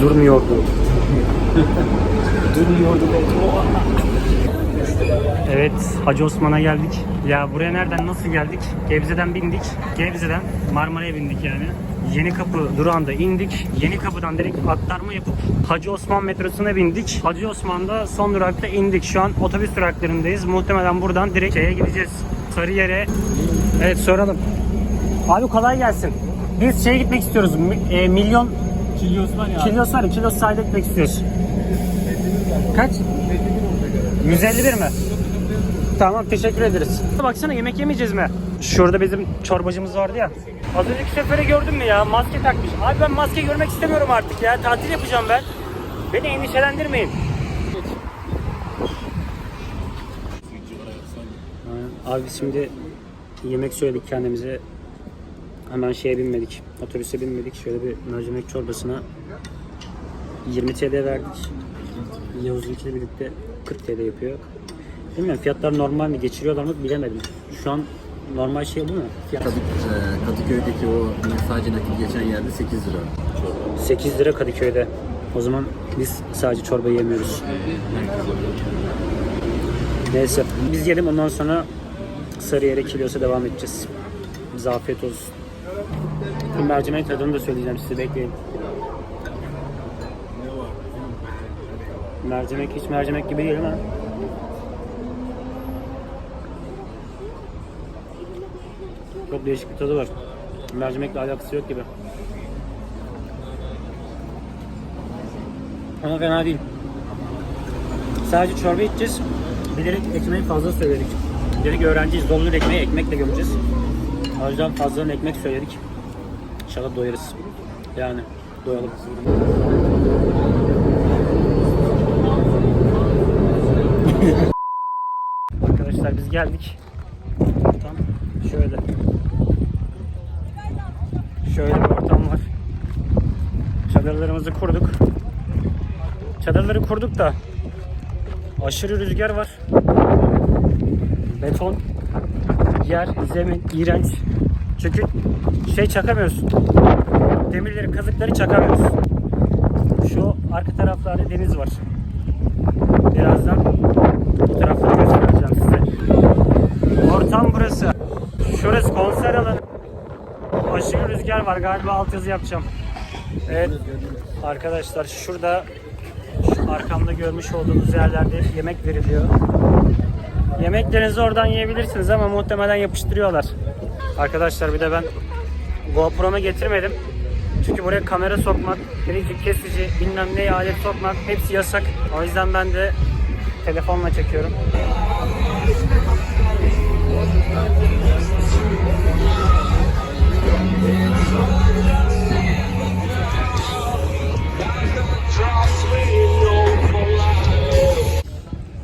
Durmuyordu. Durmuyordu. Evet, Hacı Osman'a geldik. Ya buraya nereden nasıl geldik? Gebze'den bindik. Gebze'den Marmara'ya bindik yani. Yeni Kapı durağında indik. Yeni Kapı'dan direkt aktarma yapıp Hacı Osman metrosuna bindik. Hacı Osman'da son durakta indik. Şu an otobüs duraklarındayız. Muhtemelen buradan direkt şeye gideceğiz. Sarıyer'e. Evet soralım. Abi kolay gelsin. Biz şeye gitmek istiyoruz. E, milyon Kilyos var ya. Kilos var ya, Kilos sahile gitmek istiyoruz. Kaç? 151 mi? Tamam teşekkür ederiz. Baksana yemek yemeyeceğiz mi? Şurada bizim çorbacımız vardı ya. Az önceki sefere gördün mü ya? Maske takmış. Abi ben maske görmek istemiyorum artık ya. Tatil yapacağım ben. Beni endişelendirmeyin. Abi şimdi yemek söyledik kendimize. Hemen şeye binmedik. Otobüse binmedik. Şöyle bir mercimek çorbasına 20 TL verdik. Yavuz'unkiyle birlikte 40 TL yapıyor. Bilmiyorum fiyatlar normal mi geçiriyorlar mı bilemedim. Şu an normal şey bu mu? Fiyat Kadık, e, Kadıköy'deki o sadece nakil geçen yerde 8 lira. 8 lira Kadıköy'de. O zaman biz sadece çorba yemiyoruz. Neyse biz yiyelim ondan sonra Sarıyer'e Kilyos'a devam edeceğiz. Bize afiyet olsun. Bu mercimek tadını da söyleyeceğim size bekleyin. Mercimek hiç mercimek gibi değil ama çok değişik bir tadı var. Mercimekle alakası yok gibi. Ama fena değil. Sadece çorba içeceğiz. Bilerek ekmeği fazla söyledik. Dedik öğrenciyiz. Dolu ekmeği ekmekle gömeceğiz. O yüzden fazladan ekmek söyledik. İnşallah doyarız. Yani doyalım. Arkadaşlar biz geldik. Ortam şöyle. Şöyle bir ortam var. Çadırlarımızı kurduk. Çadırları kurduk da aşırı rüzgar var. Beton, yer, zemin iğrenç. Çünkü şey çakamıyorsun. Demirleri, kazıkları çakamıyorsun. Şu arka taraflarda deniz var. Birazdan bu tarafları göstereceğim size. Ortam burası. Şurası konser alanı. Aşırı rüzgar var. Galiba altyazı yapacağım. Evet. Arkadaşlar şurada şu arkamda görmüş olduğunuz yerlerde yemek veriliyor. Yemeklerinizi oradan yiyebilirsiniz ama muhtemelen yapıştırıyorlar. Arkadaşlar bir de ben GoPro'mu getirmedim. Çünkü buraya kamera sokmak, birinci kesici, bilmem ne alet sokmak hepsi yasak. O yüzden ben de telefonla çekiyorum.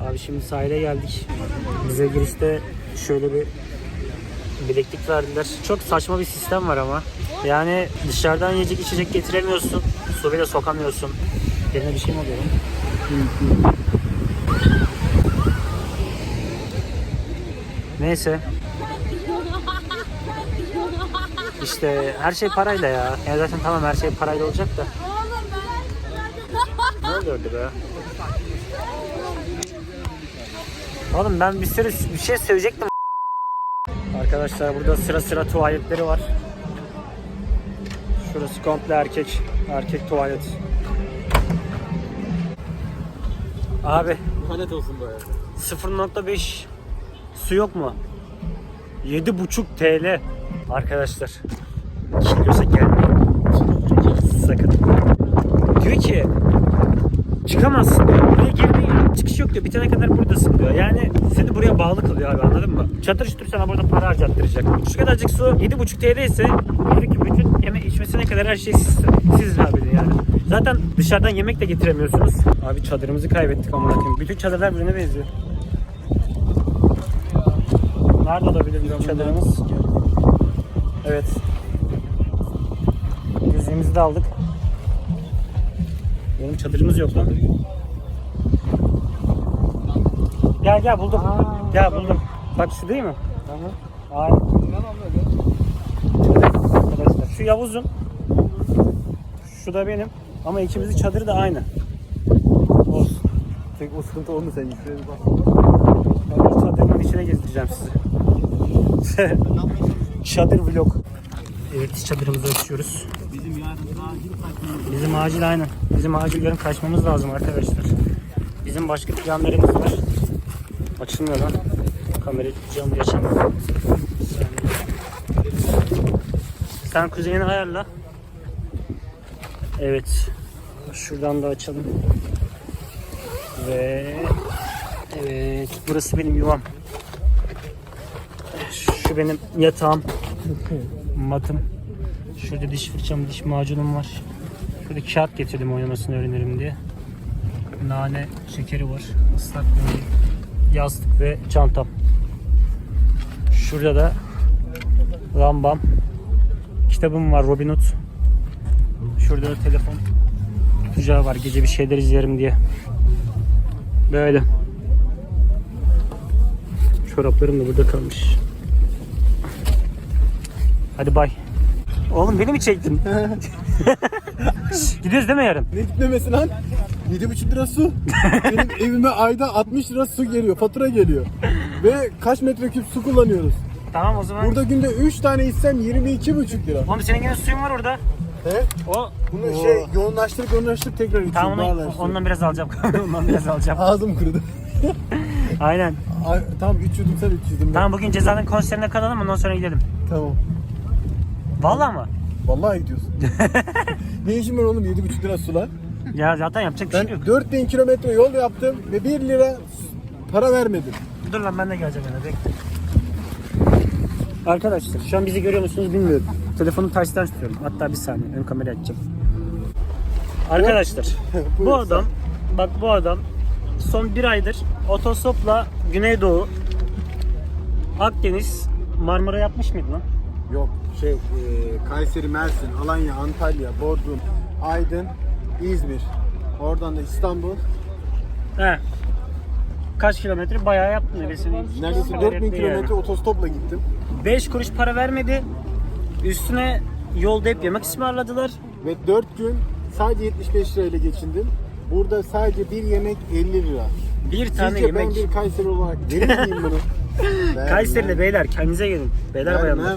Abi şimdi sahile geldik. Bize girişte şöyle bir bileklik verdiler. Çok saçma bir sistem var ama. Yani dışarıdan yiyecek içecek getiremiyorsun. Su bile sokamıyorsun. Eline bir şey mi oluyor? Neyse. İşte her şey parayla ya. Yani zaten tamam her şey parayla olacak da. Ne oluyordu be? Oğlum ben bir sürü bir şey söyleyecektim. Arkadaşlar burada sıra sıra tuvaletleri var. Şurası komple erkek erkek tuvalet. Abi Lanet olsun be. 0.5 su yok mu? 7.5 TL. Arkadaşlar. Kilosa gelmeyin. Sakın. Diyor ki çıkamazsın diyor. Buraya girdin ya çıkış yok diyor. Bitene kadar buradasın diyor. Yani seni buraya bağlı kılıyor abi anladın mı? Çatır çutur sana burada para harcattıracak. Şu kadarcık su 7.5 TL ise buradaki bütün yeme içmesine kadar her şey siz, siz abi yani. Zaten dışarıdan yemek de getiremiyorsunuz. Abi çadırımızı kaybettik amına koyayım. Bütün çadırlar birbirine benziyor. Nerede olabilir bizim çadırımız? Evet. Yüzüğümüzü de aldık. Benim çadırımız yok lan. Gel gel buldum. gel buldum. Bak şu değil mi? Tamam. Aynen. Şu Yavuz'un. Şu da benim. Ama ikimizin çadırı da aynı. Olsun. Tek o sıkıntı oldu sen yüklere bak. Ben bu çadırın içine gezdireceğim sizi. Çadır vlog. Evet çadırımızı açıyoruz. Bizim acil aynen. Bizim acil yarın kaçmamız lazım arkadaşlar. Bizim başka planlarımız var. Açılmıyor lan. Kamerayı tutacağım diye. Sen kuzeyini ayarla. Evet. Şuradan da açalım. Ve evet burası benim yuvam. Şu benim yatağım. Matım. Şurada diş fırçam, diş macunum var. Şurada kağıt getirdim oynamasını öğrenirim diye. Nane şekeri var. Islak mendil, yastık ve çantam. Şurada da lambam. Kitabım var Robin Hood. Şurada da telefon tutacağı var gece bir şeyler izlerim diye. Böyle. Çoraplarım da burada kalmış. Hadi bay. Oğlum beni mi çektin? Gidiyoruz değil mi yarın? Ne gitmemesi lan? 7,5 lira su. Benim evime ayda 60 lira su geliyor, fatura geliyor. Ve kaç metreküp su kullanıyoruz. Tamam o zaman. Burada günde 3 tane içsem 22,5 lira. Oğlum senin yine suyun var orada. He? O Bunu Oo. şey yoğunlaştırıp yoğunlaştırıp tekrar içiyorum. Tamam onu, ondan biraz alacağım. ondan biraz alacağım. Ağzım kurudu. Aynen. Ay, tamam 3 yudum sen 3 yudum. Tamam bugün cezanın konserine kalalım ondan sonra gidelim. Tamam. Vallahi mı? Vallahi gidiyorsun. ne işin var oğlum 7,5 lira su lan? Ya zaten yapacak bir şey yok. Ben 4000 kilometre yol yaptım ve 1 lira para vermedim. Dur lan ben de geleceğim yana bekle. Arkadaşlar şu an bizi görüyor musunuz bilmiyorum. Telefonu tersten tutuyorum. Hatta bir saniye ön kamera açacağım. Arkadaşlar bu Buyur adam bak bu adam son bir aydır otostopla Güneydoğu Akdeniz Marmara yapmış mıydı lan? Yok şey e, Kayseri, Mersin, Alanya, Antalya, Bodrum, Aydın, İzmir. Oradan da İstanbul. He. Kaç kilometre? Bayağı yaptın nefesini. Neredeyse 4000 kilometre otostopla gittim. 5 kuruş para vermedi. Üstüne yolda hep yemek ısmarladılar. Ve 4 gün sadece 75 lirayla geçindim. Burada sadece bir yemek 50 lira. Bir tane Sizce ben yemek. bir Kayseri olarak verir miyim bunu? Vermem. Kayseri'de beyler kendinize gelin. Beyler bayanlar.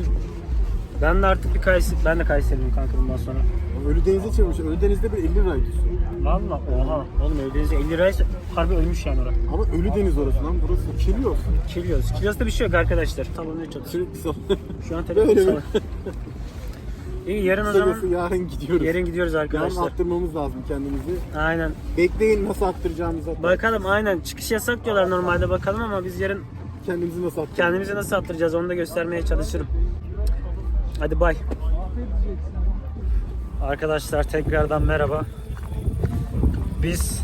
Ben de artık bir Kayseri, ben de Kayseriliyim kanka bundan sonra. Ölüdeniz'e çevirmiş. Ölüdeniz'de bir 50 liraydı su. Valla oha. Oğlum Ölüdeniz'de 50 liraysa harbi ölmüş yani orada. Ama Ölüdeniz orası lan. Burası Kilyos. Kilyos. Kilyos'ta bir şey yok arkadaşlar. Sallanıyor çadır. Sürekli sal. Şu an telefon Böyle mi? İyi yarın o zaman Kısacası yarın gidiyoruz. yarın gidiyoruz Yarın arkadaşlar. attırmamız lazım kendimizi. Aynen. Bekleyin nasıl attıracağımızı. Bakalım aynen. Çıkış yasak diyorlar normalde bakalım ama biz yarın Kendimizi nasıl attıracağız. kendimizi nasıl attıracağız onu da göstermeye çalışırım. Hadi bay. Arkadaşlar tekrardan merhaba. Biz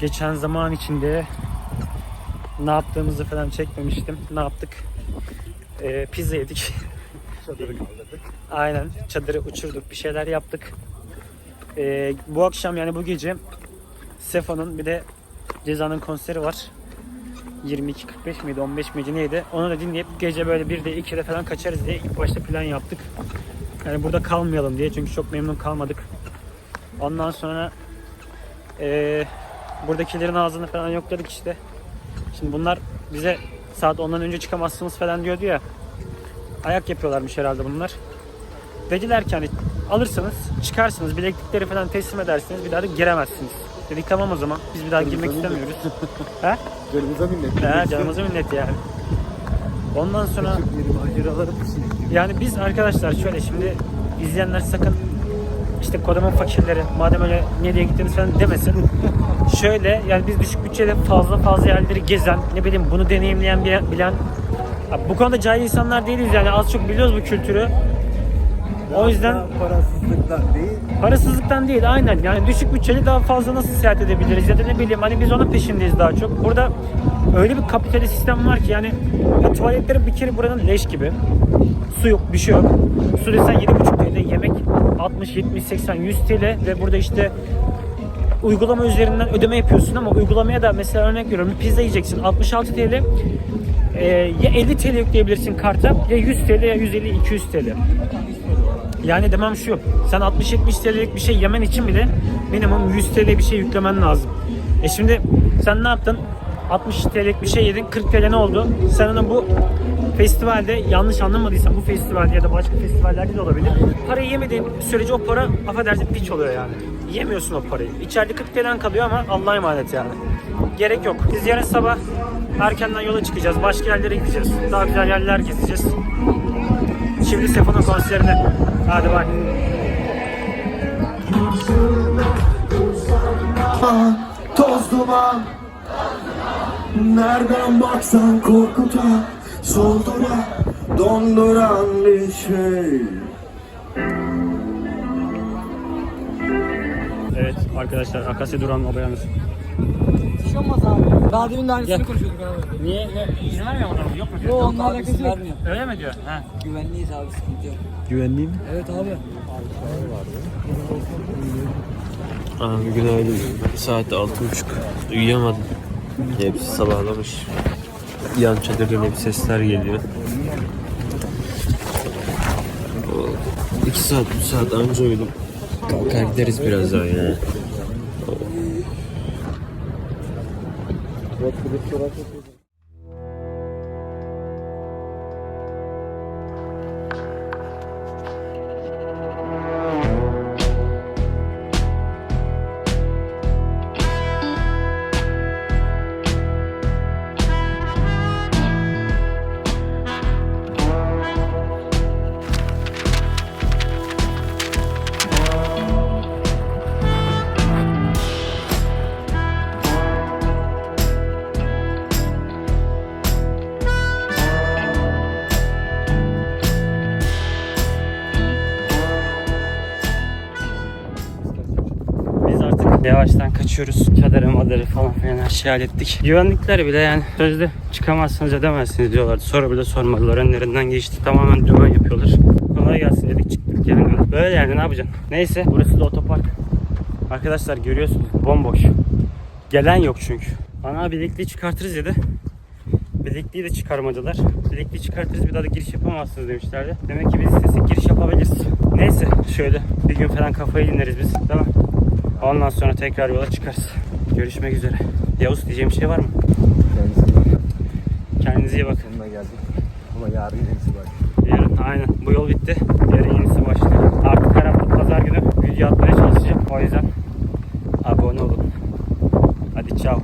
geçen zaman içinde ne yaptığımızı falan çekmemiştim. Ne yaptık? Ee, pizza yedik. Çadırı kaldırdık. Aynen çadırı uçurduk bir şeyler yaptık. Ee, bu akşam yani bu gece Sefa'nın bir de Ceza'nın konseri var. 22.45 miydi 15 miydi neydi onu da dinleyip gece böyle 1'de 2'de falan kaçarız diye ilk başta plan yaptık. Yani burada kalmayalım diye çünkü çok memnun kalmadık. Ondan sonra eee buradakilerin ağzını falan yokladık işte. Şimdi bunlar bize saat 10'dan önce çıkamazsınız falan diyordu ya. Ayak yapıyorlarmış herhalde bunlar. Dediler ki hani alırsanız çıkarsınız bileklikleri falan teslim edersiniz bir daha da giremezsiniz. Dedik tamam o zaman biz bir daha girmek Canımıza istemiyoruz. He? Canımıza minnet. He canımıza minnet yani. Ondan sonra yani biz arkadaşlar şöyle şimdi izleyenler sakın işte kodaman fakirleri madem öyle nereye gittiniz falan demesin. şöyle yani biz düşük bütçede fazla fazla yerleri gezen ne bileyim bunu deneyimleyen bilen, bilen bu konuda cahil insanlar değiliz yani az çok biliyoruz bu kültürü. O yüzden parasızlıktan değil. Parasızlıktan değil aynen yani düşük bütçeli daha fazla nasıl seyahat edebiliriz ya da ne bileyim hani biz onun peşindeyiz daha çok. Burada öyle bir kapitalist sistem var ki yani ya tuvaletleri bir kere buranın leş gibi. Su yok bir şey yok. Su desen 7,5 TL yemek 60, 70, 80, 100 TL ve burada işte uygulama üzerinden ödeme yapıyorsun ama uygulamaya da mesela örnek veriyorum bir pizza yiyeceksin 66 TL e, ya 50 TL yükleyebilirsin karta ya 100 TL ya 150 200 TL. Yani demem şu. Sen 60-70 TL'lik bir şey yemen için bile minimum 100 TL bir şey yüklemen lazım. E şimdi sen ne yaptın? 60 TL'lik bir şey yedin. 40 TL ne oldu? Sen onu bu festivalde yanlış anlamadıysan bu festivalde ya da başka festivallerde de olabilir. Parayı yemediğin sürece o para affedersin piç oluyor yani. Yemiyorsun o parayı. İçeride 40 TL'n kalıyor ama Allah'a emanet yani. Gerek yok. Biz yarın sabah erkenden yola çıkacağız. Başka yerlere gideceğiz. Daha güzel yerler gezeceğiz. Şimdi Sefo'nun konserine. Hadi bay. Toz duman Nereden baksan korkutan Solduran Donduran bir şey Evet arkadaşlar Akasya Duran Obayanız. Şey olmaz abi. Daha demin de aynısını Gel. konuşuyorduk abi. Niye? Ne? İzin vermiyor mu? Yok mu? Yo onunla alakası yok. Öyle mi diyor? Ha. Güvenliyiz abi sıkıntı yok. Güvenliğim. Evet abi. Abi günaydın. Saat altı buçuk. Uyuyamadım. Hepsi sabahlamış. Yan çadırdan hep sesler geliyor. O, İki saat, bir saat anca uyudum. Kalkar gideriz birazdan ya. Biz yavaştan kaçıyoruz. Çadırı madarı falan filan her şeyi hallettik. Güvenlikler bile yani sözde çıkamazsınız edemezsiniz diyorlardı. Sonra bile sormadılar. Önlerinden geçti. Tamamen dümen yapıyorlar. Kolay gelsin dedik çıktık yani. Böyle yani ne yapacaksın? Neyse burası da otopark. Arkadaşlar görüyorsunuz bomboş. Gelen yok çünkü. Bana bilekliği çıkartırız dedi. Bilekliği de çıkarmadılar. Bilekliği çıkartırız bir daha da giriş yapamazsınız demişlerdi. Demek ki biz istesek giriş yapabiliriz. Neyse şöyle bir gün falan kafayı dinleriz biz. Tamam. Ondan sonra tekrar yola çıkarız. Görüşmek üzere. Yavuz diyeceğim bir şey var mı? Kendinize, Kendinize iyi bakın. Sonuna geldik. Ama yarın yenisi başlıyor. Yarın aynen. Bu yol bitti. Yarın yenisi başlıyor. Artık her hafta pazar günü video atmaya çalışacağım. O yüzden abone olun. Hadi ciao.